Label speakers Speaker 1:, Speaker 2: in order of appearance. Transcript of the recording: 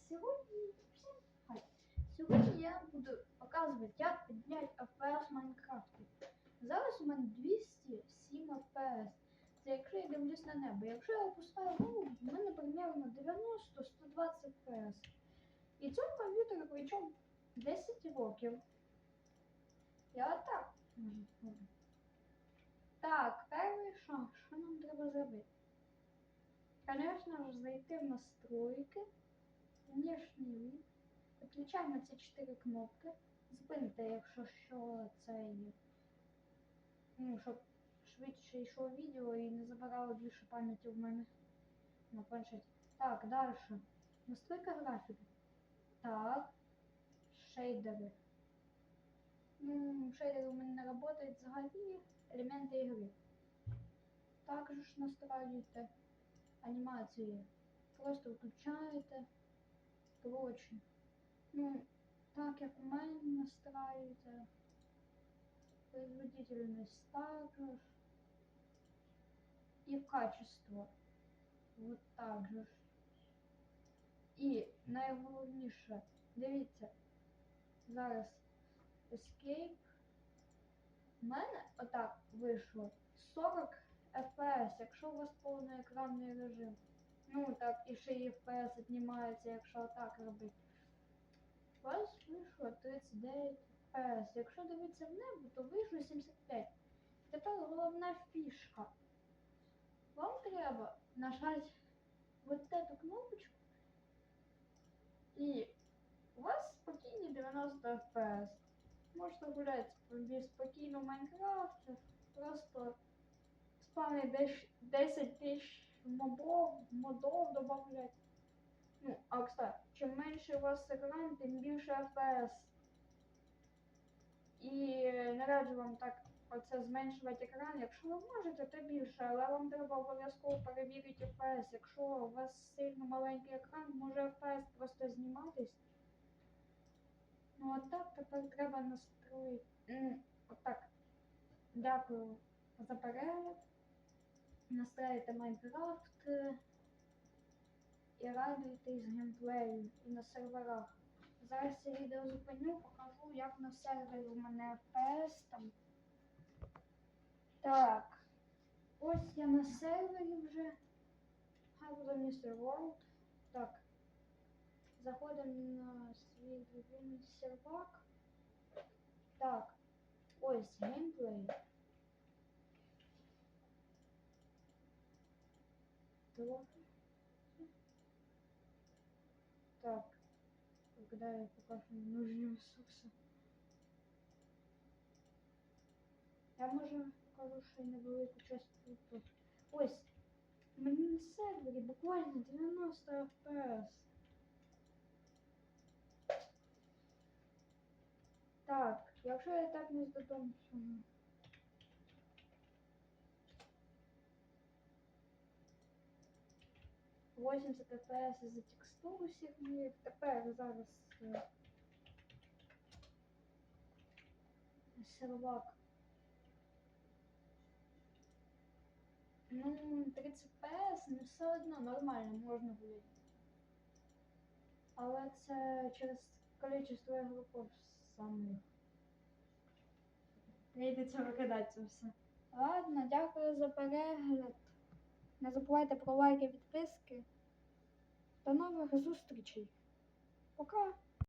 Speaker 1: Всім. Сьогодні я буду показувати, як підняти FPS в Майнкрафті. Зараз у мене 207 FPS. Це якщо я дивлюсь на небо. Якщо я опускаю голову, в мене примерно 90-120 FPS. І цьому комп'ютеру причому 10 років. Я так можу. Так, перший шаг. Що нам треба зробити? Конечно же, зайти в настройки, внешній вид. Відключаємо ці чотири кнопки. Зупините, якщо що це є. Ну, щоб швидше йшло відео і не забирало більше пам'яті в мене на планшеті. Так, далі. Настройка графіки. Так. Шейдери. Ну, шейдери у мене не працюють взагалі. Елементи ігри. Також настраюєте анімації. Просто включаєте. Коротше. Ну, так як у мене настраюєте. Производительность також. І качество. Вот так же. І найголовніше, дивіться, зараз Escape. У мене отак вийшло 40 FPS, якщо у вас повноекранний режим. Ну так, і ще і FPS віднімається, якщо так робити. У вас вийшло 39 FPS. Якщо дивитися в небо, то вийшло 75. Тепер головна фішка. Вам треба нажати вот эту кнопочку. І у вас спокійні 90 FPS. Можете гуляти собі спокійно в Майнкрафті. Просто спавнить 10 тисяч мобов, модов добавлять. Ну, а кстати, чим менше у вас екран, тим більше FPS. І не раджу вам так оце зменшувати екран. Якщо ви можете, то більше, але вам треба обов'язково перевірити FPS. Якщо у вас сильно маленький екран, може FPS просто зніматись. Ну от так тепер треба настроїти. Отак. Дякую за перегляд. Настраїте Майнкрафт е, і радуйтесь геймплею і на серверах. Зараз я відео зупиню, покажу, як на сервері у мене FPS там. Так. Ось я на сервері вже. The Mr. World. Так. Заходимо на свій любимий сервак. Так. Ось геймплей. Трохи. Так. Когда я покажу нужні ресурси. Я може покажу ще й невелику частину тут. Ось. Мені на сервері буквально 90 FPS. Так, якщо я так не здодумся. 80 FPS за текстуру моїх. Тепер зараз е, сервак. Ну, 30 FPS не все одно нормально можна гуляти. Але це через количество ігроків самих. Прийдеться викидати це все. Ладно, дякую за перегляд. Не забувайте про лайки, підписки. До нових зустрічей. Пока!